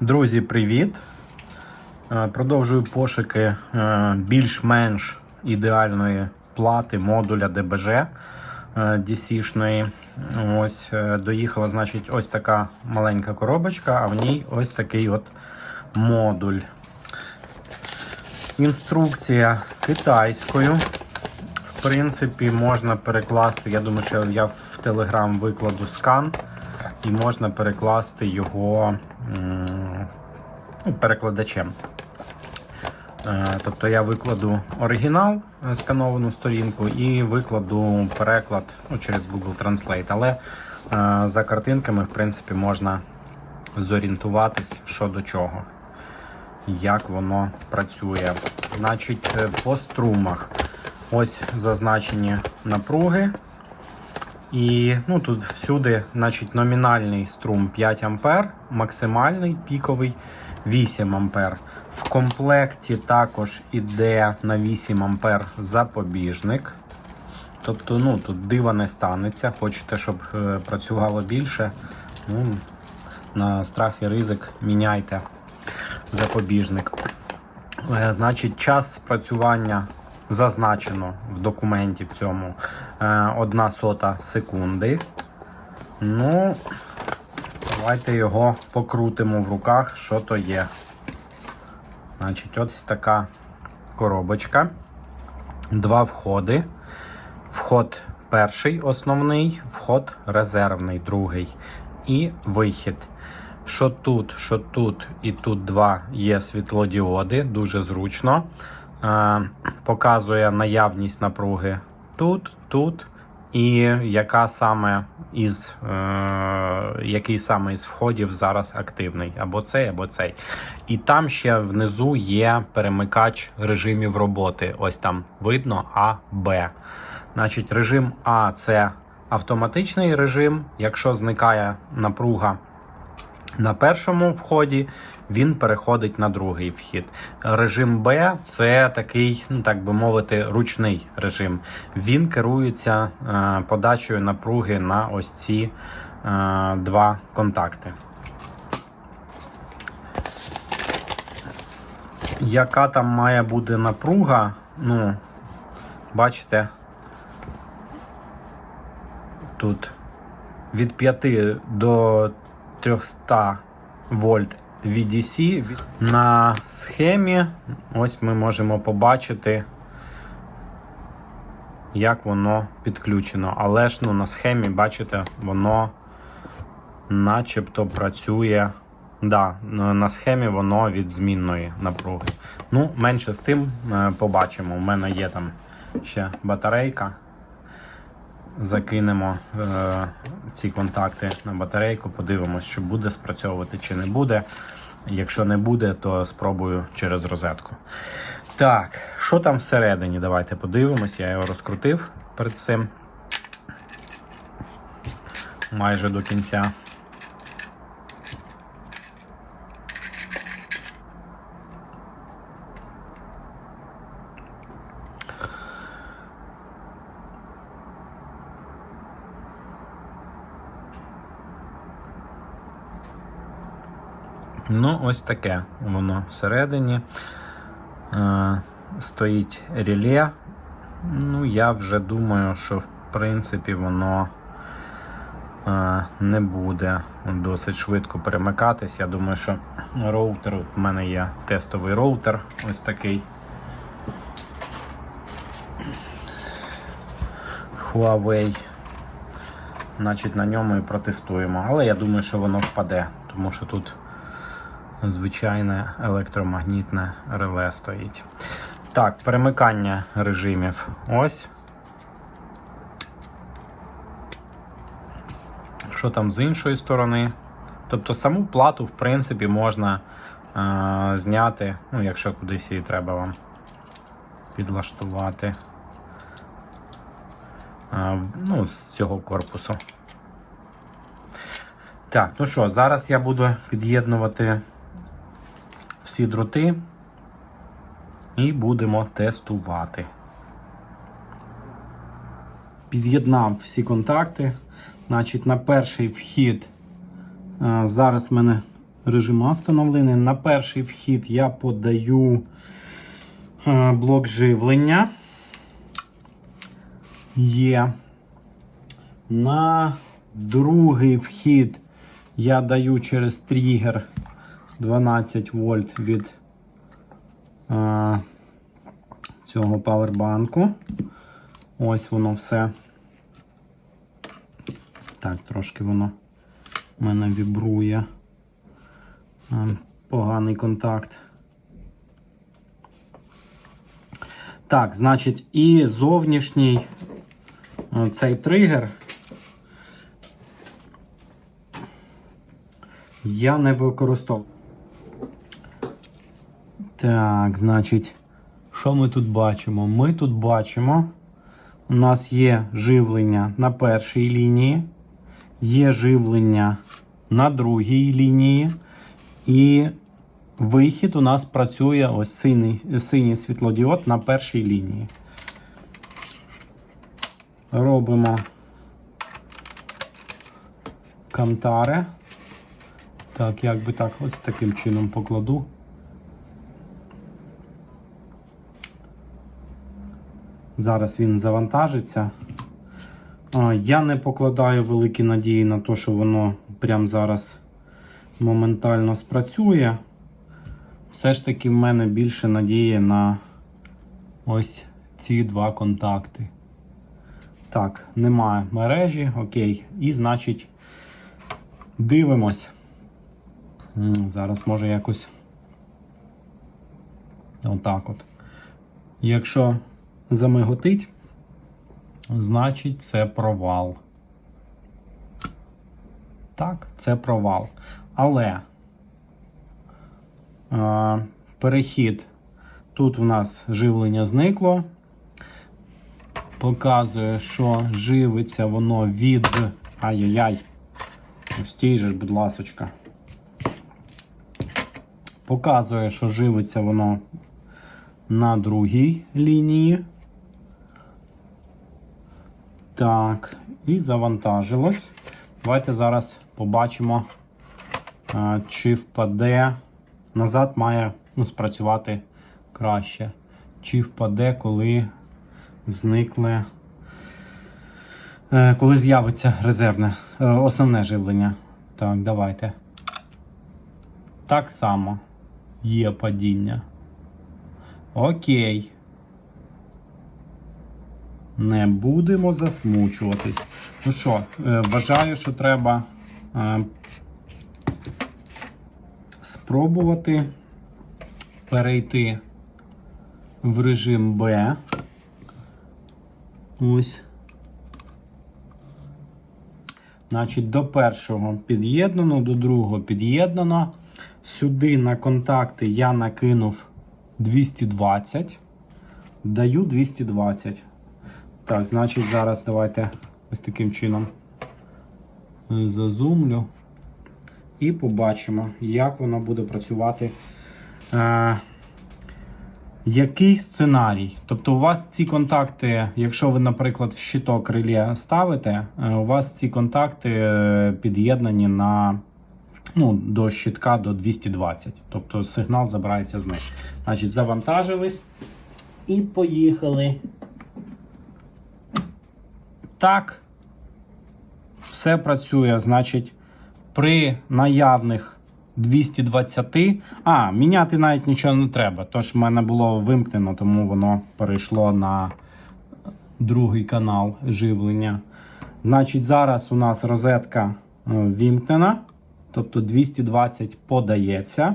Друзі, привіт! Е, Продовжую пошуки е, більш-менш ідеальної плати модуля ДБЖ е, DC-шної. Ось доїхала, значить, ось така маленька коробочка, а в ній ось такий от модуль. Інструкція китайською. В принципі, можна перекласти. Я думаю, що я в Telegram викладу скан, і можна перекласти його перекладачем. Е, Тобто я викладу оригінал, е, скановану сторінку, і викладу переклад ну, через Google Translate. Але е, за картинками, в принципі, можна зорієнтуватись, що до чого, як воно працює. Значить, по струмах. Ось зазначені напруги. І ну, тут всюди значить, номінальний струм 5 А, максимальний піковий 8 А. В комплекті також іде на 8 А запобіжник. Тобто ну, тут дива не станеться. Хочете, щоб е, працювало більше. Ну, на страх і ризик міняйте запобіжник. Е, Значить, час спрацювання зазначено в документі в цьому е, 1 сота секунди. Ну, давайте його покрутимо в руках, що то є. Значить, ось така коробочка. Два входи. Вход перший основний, вход резервний, другий. І вихід. Що тут, що тут і тут два є світлодіоди, дуже зручно. Е, показує наявність напруги тут, тут. І яка саме із, е, який саме із входів зараз активний, або цей, або цей. І там ще внизу є перемикач режимів роботи. Ось там видно А, Б. Значить, режим А це автоматичний режим. Якщо зникає напруга на першому вході, він переходить на другий вхід. Режим Б це такий, ну так би мовити, ручний режим. Він керується е, подачею напруги на ось ці е, два контакти. Яка там має бути напруга? Ну, бачите, тут від 5 до 300 вольт VDC. На схемі ось ми можемо побачити, як воно підключено. Але ж ну, на схемі, бачите, воно начебто працює. Да, на схемі воно від змінної напруги. Ну, менше з тим е, побачимо. У мене є там ще батарейка. Закинемо е, ці контакти на батарейку, подивимось, чи буде спрацьовувати, чи не буде. Якщо не буде, то спробую через розетку. Так, що там всередині? Давайте подивимось. Я його розкрутив перед цим майже до кінця. Ну, ось таке воно всередині. Е, стоїть реле. Ну, я вже думаю, що в принципі воно е, не буде досить швидко перемикатись. Я думаю, що роутер, в мене є тестовий роутер, ось такий. Huawei. Значить, на ньому і протестуємо. Але я думаю, що воно впаде, тому що тут звичайне електромагнітне реле стоїть. Так, перемикання режимів. Ось. Що там з іншої сторони? Тобто саму плату, в принципі, можна е, зняти, ну, якщо кудись її треба вам підлаштувати. Е, ну, з цього корпусу. Так, ну що, зараз я буду під'єднувати всі дроти і будемо тестувати. Під'єднав всі контакти. Значить, на перший вхід е, зараз в мене режима встановлений. На перший вхід я подаю е, блок живлення. Є. На другий вхід я даю через тригер 12 вольт від е, цього павербанку. Ось воно все. Так, трошки воно в мене вібрує. Е, Поганий контакт. Так, значить, і зовнішній е, цей тригер я не використовую. Так, значить, що ми тут бачимо? Ми тут бачимо, у нас є живлення на першій лінії, є живлення на другій лінії, і вихід у нас працює ось синій, синій світлодіод на першій лінії. Робимо кантари. Так, як би так, ось таким чином покладу. Зараз він завантажиться. Я не покладаю великі надії на те, що воно прямо зараз моментально спрацює. Все ж таки в мене більше надії на ось ці два контакти. Так, немає мережі, окей. І значить, дивимось. Зараз може якось отак от. Якщо замиготить, значить це провал. Так, це провал. Але е, перехід. Тут у нас живлення зникло. Показує, що живиться воно від. Ай-яй-яй. Стій же, будь ласочка. Показує, що живиться воно на другій лінії. Так, і завантажилось. Давайте зараз побачимо, чи впаде. Назад має ну, спрацювати краще. Чи впаде, коли зникне. е, Коли з'явиться резервне, е, основне живлення. Так, давайте. Так само є падіння. Окей. Не будемо засмучуватись. Ну що, е, вважаю, що треба е, спробувати перейти в режим Б. Ось. Значить, до першого під'єднано, до другого під'єднано. Сюди на контакти я накинув 220. Даю 220. Так, значить, зараз давайте ось таким чином е, зазумлю. І побачимо, як воно буде працювати. Е, який сценарій? Тобто, у вас ці контакти, якщо ви, наприклад, в щиток реле ставите, е, у вас ці контакти е, під'єднані на ну, до щитка до 220. Тобто сигнал забирається з них. Значить, завантажились і поїхали. Так. Все працює. Значить, при наявних 220. А, міняти навіть нічого не треба. Тож в мене було вимкнено, тому воно перейшло на другий канал живлення. Значить, зараз у нас розетка е, вімкнена. Тобто 220 подається.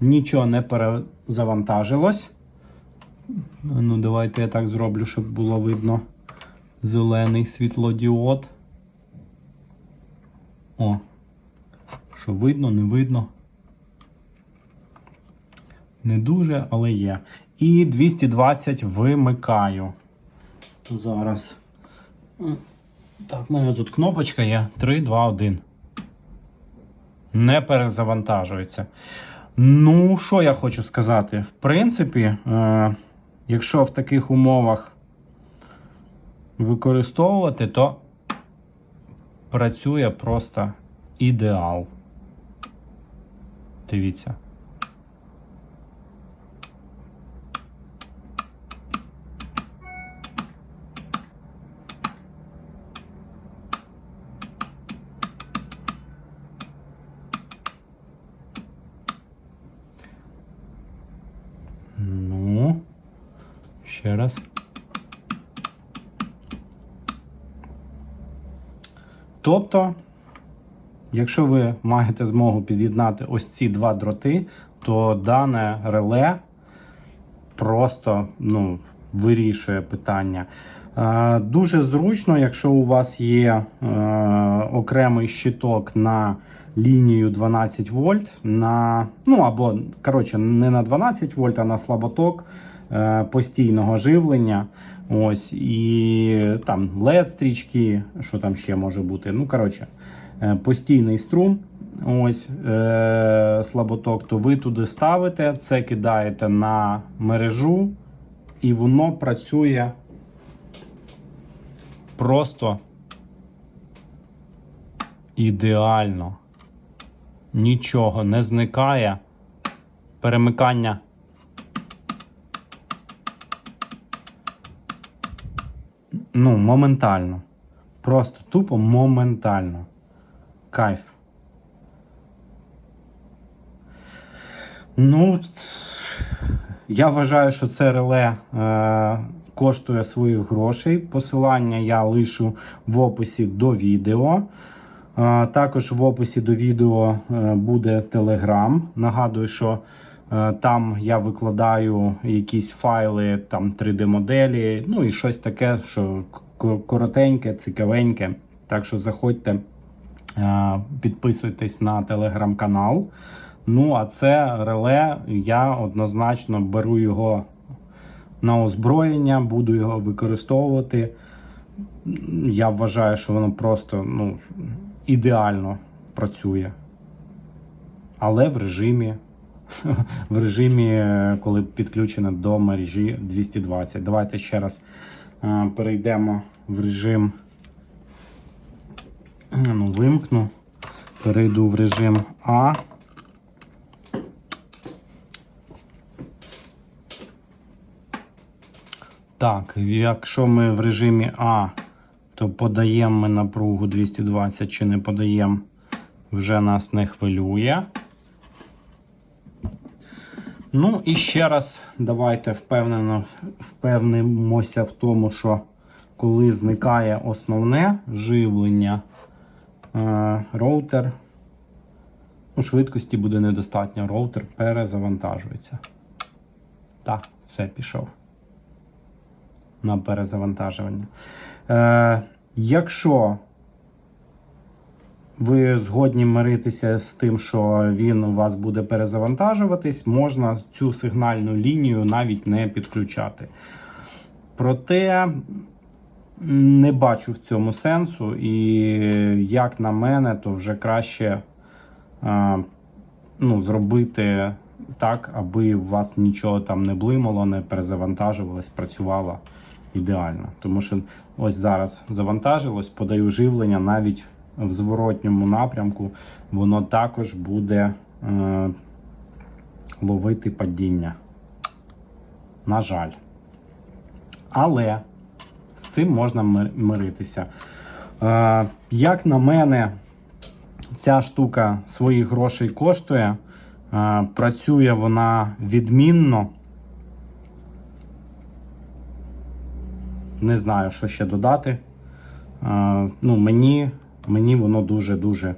Нічого не перезавантажилось. Ну, давайте я так зроблю, щоб було видно зелений світлодіод. О, що видно, не видно. Не дуже, але є. І 220 вимикаю. Зараз. Так, в мене тут кнопочка є 3, 2, 1. Не перезавантажується. Ну, що я хочу сказати? В принципі, е, якщо в таких умовах використовувати, то працює просто ідеал. Дивіться. Ну, ще раз. Тобто, якщо ви маєте змогу під'єднати ось ці два дроти, то дане реле просто ну, вирішує питання. Е, Дуже зручно, якщо у вас є е, окремий щиток на лінію 12 вольт, на, ну або коротше, не на 12 вольт, а на слаботок постійного живлення. Ось, і там LED стрічки, що там ще може бути. Ну, коротше, е, постійний струм. Ось е, слаботок, то ви туди ставите, це кидаєте на мережу, і воно працює просто ідеально. Нічого не зникає. Перемикання. Ну, моментально. Просто тупо моментально. Кайф. Ну, я вважаю, що це реле е, коштує своїх грошей. Посилання я лишу в описі до відео. Е, також в описі до відео е, буде Telegram. Нагадую, що там я викладаю якісь файли, там 3D-моделі, ну і щось таке, що коротеньке, цікавеньке. Так що заходьте, е, підписуйтесь на телеграм-канал. Ну, а це реле, я однозначно беру його на озброєння, буду його використовувати. Я вважаю, що воно просто ну, ідеально працює. Але в режимі, в режимі, е, коли підключено до мережі 220. Давайте ще раз е, перейдемо в режим. Ну, вимкну. Перейду в режим А. Так, якщо ми в режимі А, то подаємо ми напругу 220 чи не подаємо, вже нас не хвилює. Ну і ще раз давайте впевнено, впевнимося в тому, що коли зникає основне живлення, е, роутер, ну, швидкості буде недостатньо, роутер перезавантажується. Так, все пішов на перезавантажування. Е, якщо ви згодні миритися з тим, що він у вас буде перезавантажуватись, можна цю сигнальну лінію навіть не підключати. Проте не бачу в цьому сенсу, і як на мене, то вже краще ну, зробити так, аби у вас нічого там не блимало, не перезавантажувалось, працювало ідеально. Тому що ось зараз завантажилось, подаю живлення навіть в зворотньому напрямку, воно також буде е, ловити падіння. На жаль. Але з цим можна миритися. Е, як на мене, ця штука своїх грошей коштує. Е, працює вона відмінно. Не знаю, що ще додати. Е, ну, мені, мені воно дуже-дуже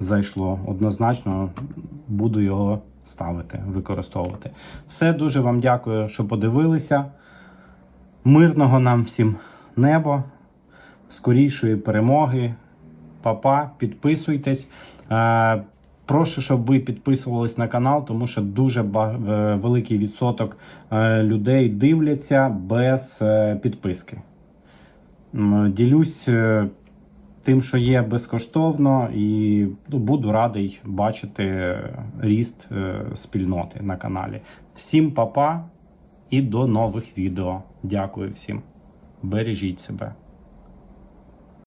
зайшло. Однозначно буду його ставити, використовувати. Все, дуже вам дякую, що подивилися. Мирного нам всім небо, скорішої перемоги. Папа, підписуйтесь. Е, Прошу, щоб ви підписувались на канал, тому що дуже е, великий відсоток е, людей дивляться без підписки. Ділюсь тим, що є безкоштовно, і ну, буду радий бачити ріст е, спільноти на каналі. Всім папа і до нових відео. Дякую всім. Бережіть себе.